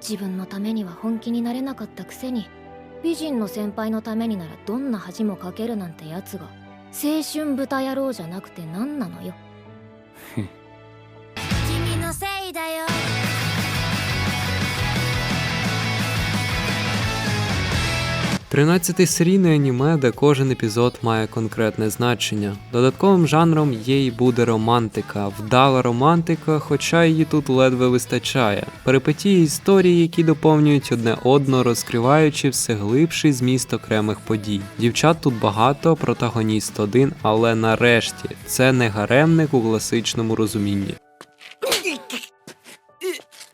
自分のためには本気になれなかったくせに美人の先輩のためにならどんな恥もかけるなんてやつが青春豚野郎じゃなくて何なのよ君のせいだよ。13 серійне аніме, де кожен епізод має конкретне значення. Додатковим жанром є і буде романтика, вдала романтика, хоча її тут ледве вистачає. Перипетії історії, які доповнюють одне одно, розкриваючи все глибший зміст окремих подій. Дівчат тут багато, протагоніст один, але нарешті це не гаремник у класичному розумінні.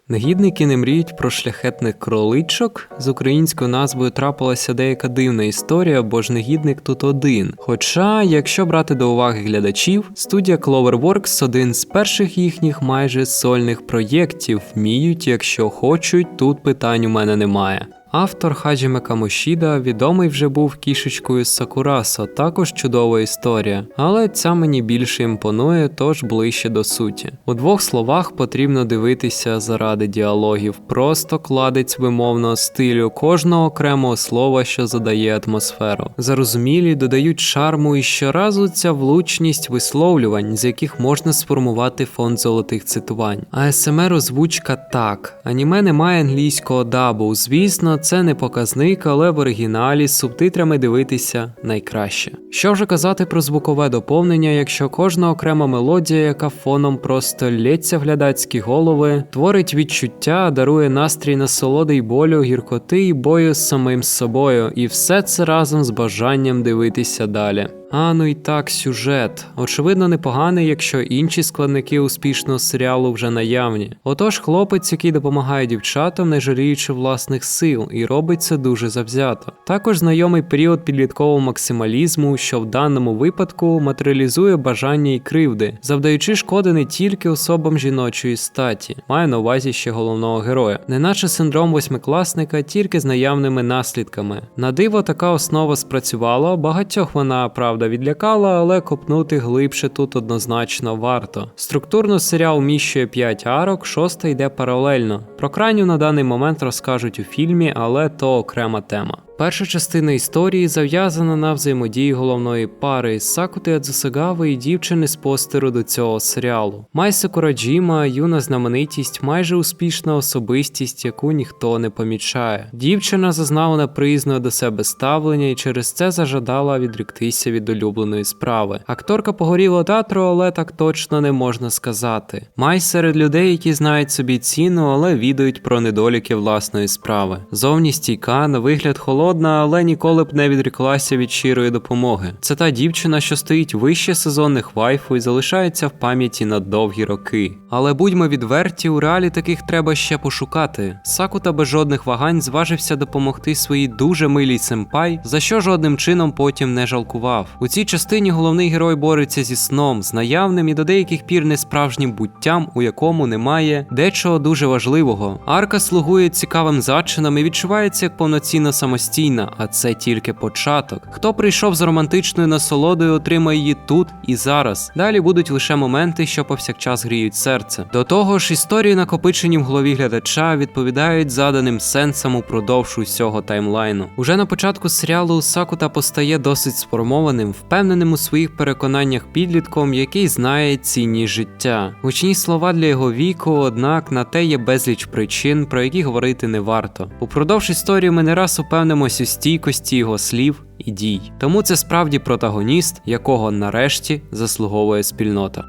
Негідники не мріють про шляхетних кроличок. З українською назвою трапилася деяка дивна історія, бо ж негідник тут один. Хоча, якщо брати до уваги глядачів, студія Cloverworks один з перших їхніх майже сольних проєктів. Вміють, якщо хочуть, тут питань у мене немає. Автор Хаджіме Камошіда відомий вже був кішечкою з Сакурасо, також чудова історія, але ця мені більше імпонує, тож ближче до суті. У двох словах потрібно дивитися заради діалогів, просто кладець вимовного стилю кожного окремого слова, що задає атмосферу. Зарозумілі додають шарму і щоразу ця влучність висловлювань, з яких можна сформувати фонд золотих цитувань. А СМР озвучка так. Аніме не має англійського дабу. Звісно, це не показник, але в оригіналі з субтитрами дивитися найкраще. Що вже казати про звукове доповнення, якщо кожна окрема мелодія, яка фоном просто лється в глядацькі голови, творить відчуття, дарує настрій насолоди й болю, гіркоти і бою з самим собою, і все це разом з бажанням дивитися далі. А ну і так, сюжет. Очевидно, непоганий, якщо інші складники успішного серіалу вже наявні. Отож, хлопець, який допомагає дівчатам, не жаліючи власних сил, і робить це дуже завзято. Також знайомий період підліткового максималізму, що в даному випадку матеріалізує бажання і кривди, завдаючи шкоди не тільки особам жіночої статі, маю на увазі ще головного героя, неначе синдром восьмикласника, тільки з наявними наслідками. На диво така основа спрацювала, багатьох вона правда відлякала, але копнути глибше тут однозначно варто. Структурно серіал вміщує 5 арок, шоста йде паралельно. Про крайню на даний момент розкажуть у фільмі, але то окрема тема. Перша частина історії зав'язана на взаємодії головної пари Сакути Адзусагави і дівчини з постеру до цього серіалу. Майса Кураджіма, юна знаменитість, майже успішна особистість, яку ніхто не помічає. Дівчина зазнала неприязного до себе ставлення і через це зажадала відріктися від улюбленої справи. Акторка погоріла театру, але так точно не можна сказати. Май серед людей, які знають собі ціну, але відають про недоліки власної справи. Зовні стійка, на вигляд холодна, але ніколи б не відріклася від щирої допомоги. Це та дівчина, що стоїть вище сезонних вайфу і залишається в пам'яті на довгі роки. Але будьмо відверті, у реалі таких треба ще пошукати. Сакута без жодних вагань зважився допомогти своїй дуже милій семпай, за що жодним чином потім не жалкував. У цій частині головний герой бореться зі сном, з наявним і до деяких пір несправжнім буттям, у якому немає дечого дуже важливого. Арка слугує цікавим зачинам і відчувається як повноцінно самостійна, а це тільки початок. Хто прийшов з романтичною насолодою, отримає її тут і зараз. Далі будуть лише моменти, що повсякчас гріють серце. До того ж, історії, накопичені в голові глядача, відповідають заданим сенсам упродовж усього таймлайну. Уже на початку серіалу Сакута постає досить сформованим, впевненим у своїх переконаннях підлітком, який знає цінність життя. Гучні слова для його віку, однак на те є безліч причин, про які говорити не варто. Упродовж історії ми не раз упевнимось у стійкості його слів і дій. Тому це справді протагоніст, якого нарешті заслуговує спільнота.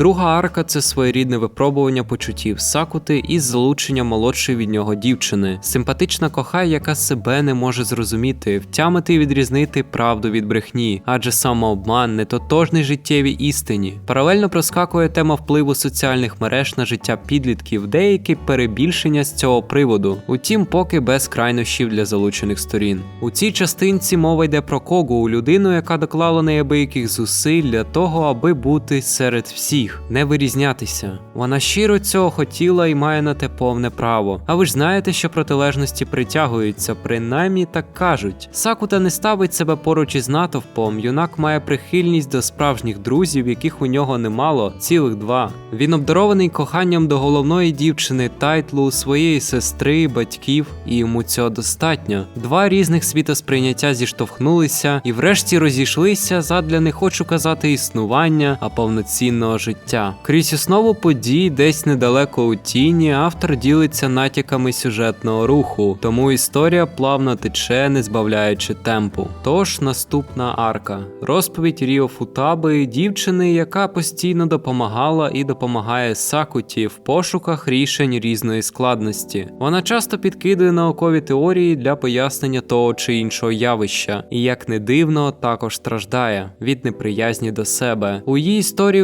Друга арка це своєрідне випробування почуттів Сакути із залученням молодшої від нього дівчини, симпатична кохай, яка себе не може зрозуміти, втямити і відрізнити правду від брехні, адже самообман не тотожний життєвій істині. Паралельно проскакує тема впливу соціальних мереж на життя підлітків, деякі перебільшення з цього приводу, утім, поки без крайнощів для залучених сторін. У цій частинці мова йде про Когу, людину, яка доклала неабияких зусиль для того, аби бути серед всіх. Всіх, не вирізнятися. Вона щиро цього хотіла і має на те повне право. А ви ж знаєте, що протилежності притягуються, принаймні так кажуть. Сакута не ставить себе поруч із натовпом. Юнак має прихильність до справжніх друзів, яких у нього немало, цілих два. Він обдарований коханням до головної дівчини Тайтлу, своєї сестри, батьків, і йому цього достатньо. Два різних світосприйняття зіштовхнулися і врешті розійшлися задля не хочу казати існування, а повноцінного життя. Крізь основу подій, десь недалеко у тіні, автор ділиться натяками сюжетного руху, тому історія плавно тече, не збавляючи темпу. Тож наступна арка: розповідь Ріо Футаби, дівчини, яка постійно допомагала і допомагає Сакуті в пошуках рішень різної складності. Вона часто підкидує наукові теорії для пояснення того чи іншого явища, і як не дивно, також страждає від неприязні до себе. У її історії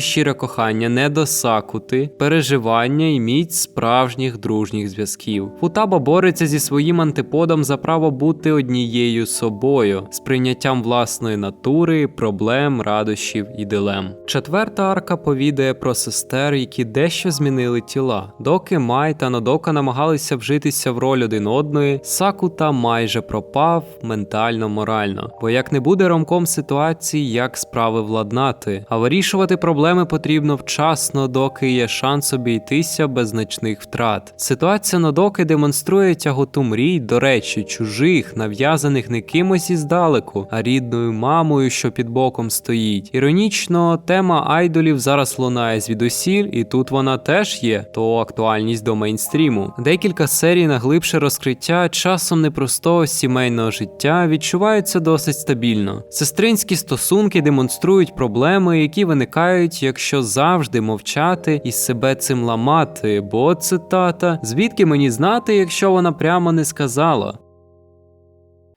щире кохання не до Сакути, переживання і міць справжніх дружніх зв'язків. Футаба бореться зі своїм антиподом за право бути однією собою, з прийняттям власної натури, проблем, радощів і дилем. Четверта арка повідає про сестер, які дещо змінили тіла. Доки Май та Нодока намагалися вжитися в роль один одної, Сакута майже пропав ментально морально. Бо як не буде ромком ситуації, як справи владнати, а вирішувати проблеми потрібно вчасно, доки є шанс обійтися без значних втрат. Ситуація Нодоки демонструє тяготу мрій, до речі, чужих, нав'язаних не кимось іздалеку, а рідною мамою, що під боком стоїть. Іронічно, тема айдолів зараз лунає звідусіль, і тут вона теж є, то актуальність до мейнстріму. Декілька серій на глибше розкриття часом непростого сімейного життя відчуваються досить стабільно. Сестринські стосунки демонструють проблеми, які виникають, якщо завжди мовчати і себе цим ламати, бо цитата, звідки мені знати, якщо вона прямо не сказала.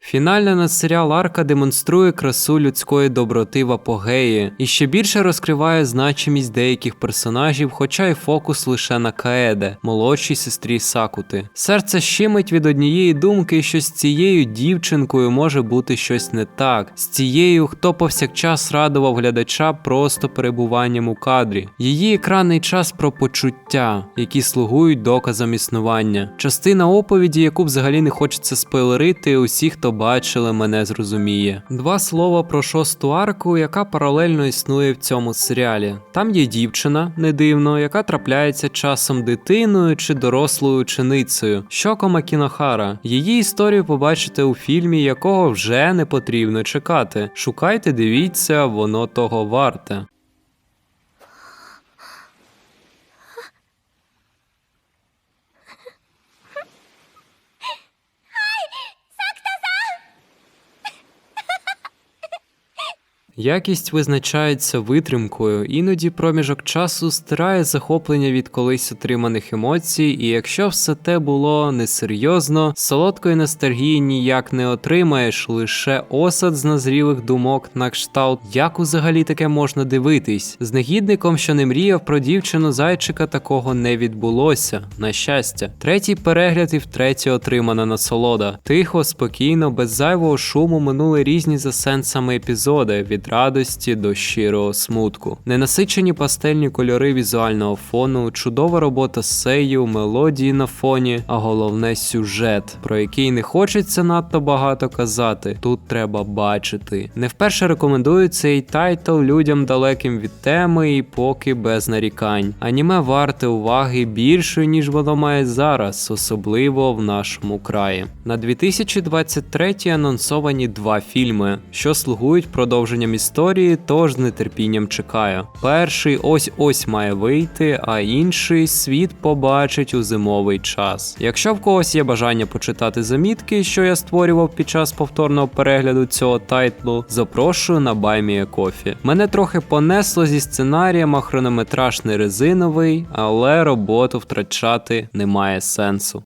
Фінальна надсеріал Арка демонструє красу людської доброти в апогеї і ще більше розкриває значимість деяких персонажів, хоча й фокус лише на Каеде, молодшій сестрі Сакути. Серце щемить від однієї думки, що з цією дівчинкою може бути щось не так, з цією, хто повсякчас радував глядача просто перебуванням у кадрі. Її екранний час про почуття, які слугують доказом існування. Частина оповіді, яку взагалі не хочеться спойлерити, усі, хто бачили, мене зрозуміє. Два слова про шосту арку, яка паралельно існує в цьому серіалі. Там є дівчина, не дивно, яка трапляється часом дитиною чи дорослою ученицею. Щокома Кінохара. Її історію побачите у фільмі, якого вже не потрібно чекати. Шукайте, дивіться, воно того варте. Якість визначається витримкою, іноді проміжок часу стирає захоплення від колись отриманих емоцій, і якщо все те було несерйозно, солодкої ностальгії ніяк не отримаєш, лише осад з назрілих думок на кшталт, як взагалі таке можна дивитись. З негідником, що не мріяв про дівчину зайчика, такого не відбулося. На щастя, третій перегляд і втретє отримана насолода. Тихо, спокійно, без зайвого шуму минули різні за сенсами епізоди від радості до щирого смутку. Ненасичені пастельні кольори візуального фону, чудова робота сею, мелодії на фоні, а головне сюжет, про який не хочеться надто багато казати. Тут треба бачити. Не вперше рекомендую цей тайтл людям далеким від теми і поки без нарікань. Аніме варте уваги більшої, ніж воно має зараз, особливо в нашому краї. На 2023 анонсовані два фільми, що слугують продовженням історії, тож з нетерпінням чекаю. Перший ось ось має вийти, а інший світ побачить у зимовий час. Якщо в когось є бажання почитати замітки, що я створював під час повторного перегляду цього тайтлу, запрошую на Баймія Кофі. Мене трохи понесло зі сценарієм, а хронометраж не резиновий, але роботу втрачати немає сенсу.